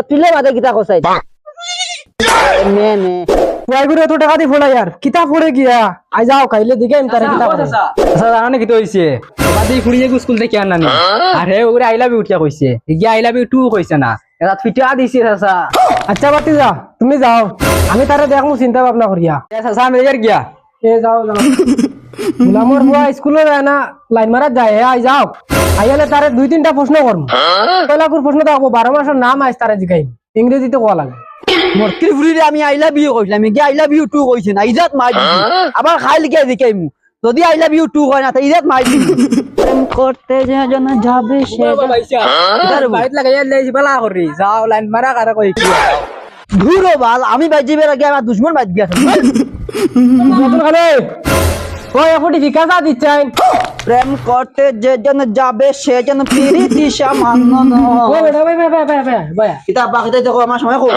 এপ্রিলে বাদে কিতা কসাই মে মে পুয়াই করে এত টাকা দি ফোড়াই আর কিতা ফোড়ে গিয়া। আই যাও খাইলে দিকে আমি তারে কিতা আচ্ছা জানো কি তো হইছে? বাদি ফুড়িয়ে গু স্কুল থেকে আনানি আর হে? ওরে আই লাভ ইউ উঠিয়া কইছে। ইগিয়া আই লাভ ইউ টু কইছে না। এটা ফিটা দিছে চাচা। আচ্ছা বাতি যা তুমি যাও। আমি তারে দেখমু চিন্তা ভাবনা করিয়া। এ চাচা আমি এর গিয়া। এ যাও যাও। গোলামর বুয়া স্কুলে যায় না লাইন মারাত যায়। হে আই যাও আইয়ালে তারে দুই তিনটা প্রশ্ন করব কয়লাকুর প্রশ্ন থাকব বারো মাসের নাম আইস তারে জিগাইম। ইংরেজিতে কোয়া লাগে? মর্তির ফুরিরে আমি আই লাভ ইউ কইলাম কি আই লাভ ইউ টু কইছে না ইজাত মার আবার খাই লিখে দিকাই মু যদি আই লাভ ইউ টু কয় না তো ইজাত মার প্রেম করতে যে জন যাবে সে বাইট লাগাইয়া লেছি বেলা করি যাও লাইন মারা কারে কই কি? ধুরো বাল আমি বাজিবে আগে আমার দুশ্মন বাজ গিয়া ওই এফটি ফিকাসা দিচ্ছেন। প্রেম করতে যে জন যাবে সে যেন ভাই ভাই ভাই বাকিতে দেখো আমার সময় কো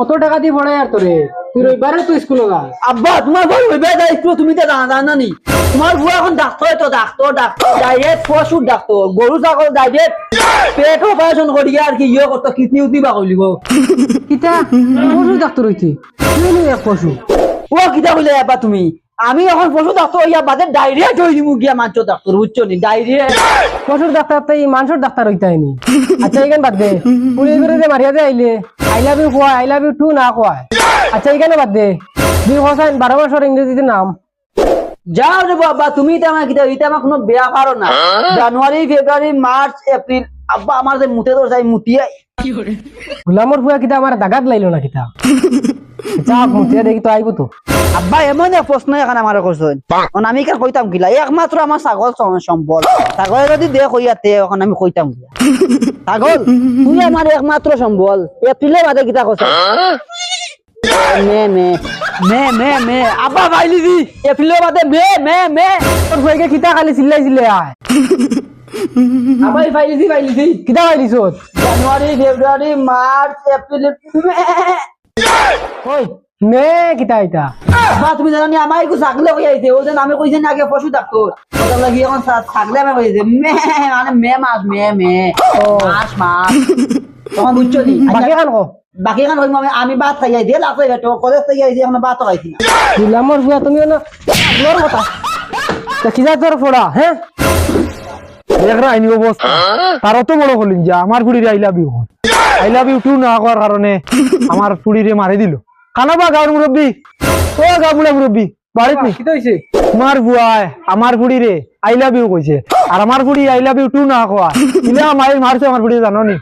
কত টাকা দি পড়ে আর তোরে? তুই রবিবারে তুই স্কুলে যাস। আব্বা তোমার বই হইবে যাই তুমি তো জানা জানা নি। তোমার বুয়া এখন ডাক্তার তো ডাক্তার ডাক্তার ডাইরেক্ট পশুর ডাক্তার। গরু ছাগল ডাইরেক্ট পেট অপারেশন করি আর কি ইয়ে করতো কিডনি উঠি বা কইলিব কিতা? পশু ডাক্তার এক পশু ও কিতা কইলে আব্বা তুমি। আমি এখন পশু ডাক্তার হইয়া বাদে ডাইরেক্ট হই দিমু গিয়া মাংস ডাক্তার বুঝছ নি? ডাইরেক্ট পশুর ডাক্তার তো এই মানুষের ডাক্তার হইতে হয়নি। আচ্ছা এখানে বাদ দে। পুলিশ করে যে মারিয়া দে আইলে আই লাভ ইউ কোয়া আই লাভ ইউ টু না কোয়া। আচ্ছা এখানে বাদ দে। দুই হোসাইন বারো মাসের ইংরেজিতে নাম। যাও রে বাবা তুমি তো আমার কিতা এটা আমার কোনো বেয়া পারো না। জানুয়ারি ফেব্রুয়ারি মার্চ এপ্রিল আব্বা আমার যে মুতে তোর যাই মুতিয়াই। গুলামর ফুয়া কিতা আমার দাগাত লাইলো না কিতা? যাক মুতিয়া দেখি তো আইব তো। আব্বা এমন এক প্রশ্ন এখানে আমার করছেন আমি কার কইতাম কিলা একমাত্র আমার ছাগল সম্বল ছাগল যদি দে কইয়াতে এখন আমি কইতাম কিলা ছাগল তুই আমার একমাত্র সম্বল। এপ্রিলে বাদে কিতা কইছ? মে মে মে মে মে। আব্বা বাইলি দি। এপ্রিলে বাদে মে মে মে। তোর ফুয়াকে কিতা খালি চিল্লাই চিল্লাই আয়। আব্বা বাইলি দি বাইলি দি। কিতা খাইলিস জানুয়ারি ফেব্রুয়ারি মার্চ এপ্রিল মে। ওই মে কিতা আইতা বা তুমি জানি আমার একটু ছাগলে কই আইছে ও যেন আমি কইছে না আগে পশু ডাক্তার ওটা লাগি এখন ছাগলে আমি কইছে মে মানে মে মাস মে মে। মাস মাস তখন বুঝছ বাকি খান কো। বাকি খান আমি ভাত খাই আইছি লাগছে বেটো কলেজ থেকে আইছি এখন ভাত খাইছি না। গুলামর ফুয়া তুমি না কথা। তা কিতা তোর ফোড়া হ্যাঁ দেখ আইনি অবস্থা তারও তো বড় হলিন যে আমার ফুড়িরে I love you I love you too না করার কারণে আমার ফুড়িরে মারি দিল। কানাবা গাঁর মুরব্বী ও গাবুড়া মুরব্বী বাড়িত নি? কিতা হইছে তোমার বুয়ায় আমার ফুড়িরে আই লাভ ইউ কইছে আর আমার ফুড়ি আই লাভ ইউ টু না কয়া ইলা মাই মারছে আমার ফুড়ি জানো নি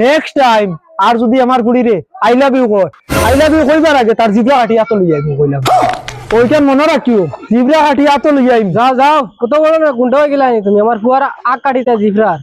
নেক্সট টাইম আর যদি আমার ফুড়িরে আই লাভ ইউ কয় আই লাভ ইউ কইবার আগে তার জিব্রা কাটি আতো লই যাইব কইলাম ওইটা মনে রাখিও জিব্রা কাটি আতো লই যাইম যাও যাও। কত বড় না? গুন্ডা হয়ে গেলা তুমি। আমার ফুয়ার আগ কাটিতা জিফরার